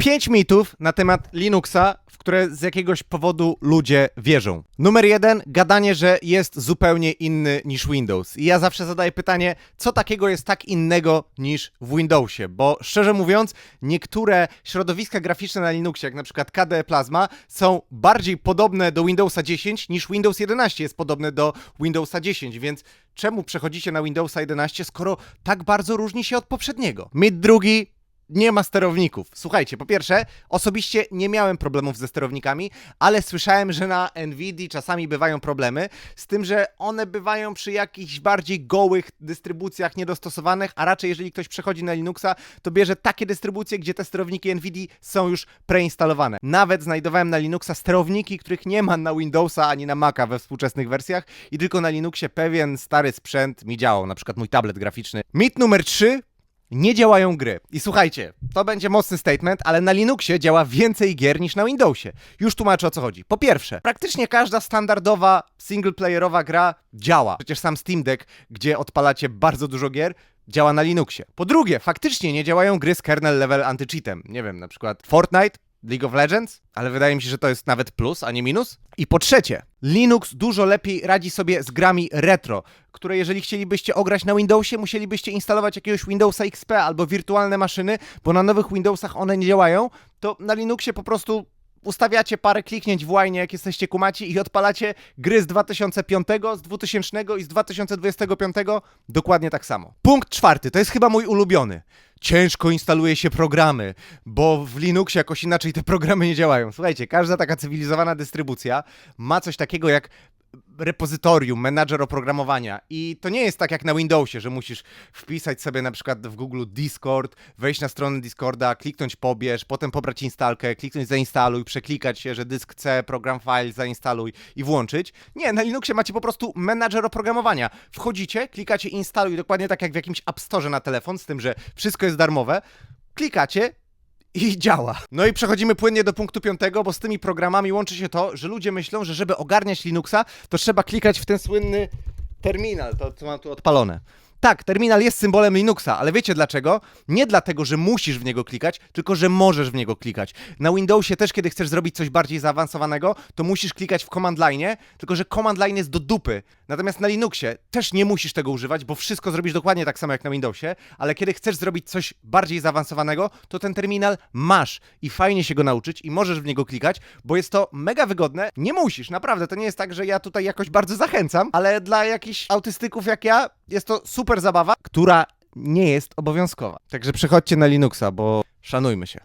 Pięć mitów na temat Linuxa, w które z jakiegoś powodu ludzie wierzą. Numer jeden, gadanie, że jest zupełnie inny niż Windows. I ja zawsze zadaję pytanie, co takiego jest tak innego niż w Windowsie? Bo szczerze mówiąc, niektóre środowiska graficzne na Linuxie, jak na przykład KDE Plasma, są bardziej podobne do Windowsa 10 niż Windows 11 jest podobny do Windowsa 10, więc czemu przechodzicie na Windowsa 11, skoro tak bardzo różni się od poprzedniego? Mit drugi, nie ma sterowników. Słuchajcie, po pierwsze, osobiście nie miałem problemów ze sterownikami, ale słyszałem, że na Nvidia czasami bywają problemy z tym, że one bywają przy jakichś bardziej gołych dystrybucjach niedostosowanych, a raczej jeżeli ktoś przechodzi na Linuxa, to bierze takie dystrybucje, gdzie te sterowniki Nvidia są już preinstalowane. Nawet znajdowałem na Linuxa sterowniki, których nie ma na Windowsa ani na Maca we współczesnych wersjach i tylko na Linuxie pewien stary sprzęt mi działał, na przykład mój tablet graficzny. Mit numer 3 nie działają gry. I słuchajcie, to będzie mocny statement, ale na Linuxie działa więcej gier niż na Windowsie. Już tłumaczę o co chodzi. Po pierwsze, praktycznie każda standardowa singleplayerowa gra działa. Przecież sam Steam Deck, gdzie odpalacie bardzo dużo gier, działa na Linuxie. Po drugie, faktycznie nie działają gry z kernel level anti-cheatem. Nie wiem, na przykład Fortnite, League of Legends, ale wydaje mi się, że to jest nawet plus, a nie minus. I po trzecie, Linux dużo lepiej radzi sobie z grami retro, które jeżeli chcielibyście ograć na Windowsie, musielibyście instalować jakiegoś Windowsa XP albo wirtualne maszyny, bo na nowych Windowsach one nie działają, to na Linuxie po prostu ustawiacie parę kliknięć w łajnie, jak jesteście kumaci i odpalacie gry z 2005, z 2000 i z 2025 dokładnie tak samo. Punkt czwarty, to jest chyba mój ulubiony. Ciężko instaluje się programy, bo w Linuxie jakoś inaczej te programy nie działają. Słuchajcie, każda taka cywilizowana dystrybucja ma coś takiego jak repozytorium, menadżer oprogramowania i to nie jest tak jak na Windowsie, że musisz wpisać sobie na przykład w Google Discord, wejść na stronę Discorda, kliknąć pobierz, potem pobrać instalkę, kliknąć zainstaluj, przeklikać się, że dysk C, program file, zainstaluj i włączyć. Nie, na Linuxie macie po prostu menadżer oprogramowania. Wchodzicie, klikacie instaluj, dokładnie tak jak w jakimś App Store na telefon, z tym, że wszystko jest darmowe. Klikacie, i działa. No i przechodzimy płynnie do punktu piątego, bo z tymi programami łączy się to, że ludzie myślą, że żeby ogarniać Linuxa, to trzeba klikać w ten słynny terminal, to co mam tu odpalone. Tak, terminal jest symbolem Linuxa, ale wiecie dlaczego? Nie dlatego, że musisz w niego klikać, tylko że możesz w niego klikać. Na Windowsie też, kiedy chcesz zrobić coś bardziej zaawansowanego, to musisz klikać w command line, tylko że command line jest do dupy. Natomiast na Linuxie też nie musisz tego używać, bo wszystko zrobisz dokładnie tak samo jak na Windowsie, ale kiedy chcesz zrobić coś bardziej zaawansowanego, to ten terminal masz i fajnie się go nauczyć i możesz w niego klikać, bo jest to mega wygodne. Nie musisz, naprawdę, to nie jest tak, że ja tutaj jakoś bardzo zachęcam, ale dla jakichś autystyków jak ja jest to super zabawa, która nie jest obowiązkowa. Także przechodźcie na Linuxa, bo szanujmy się.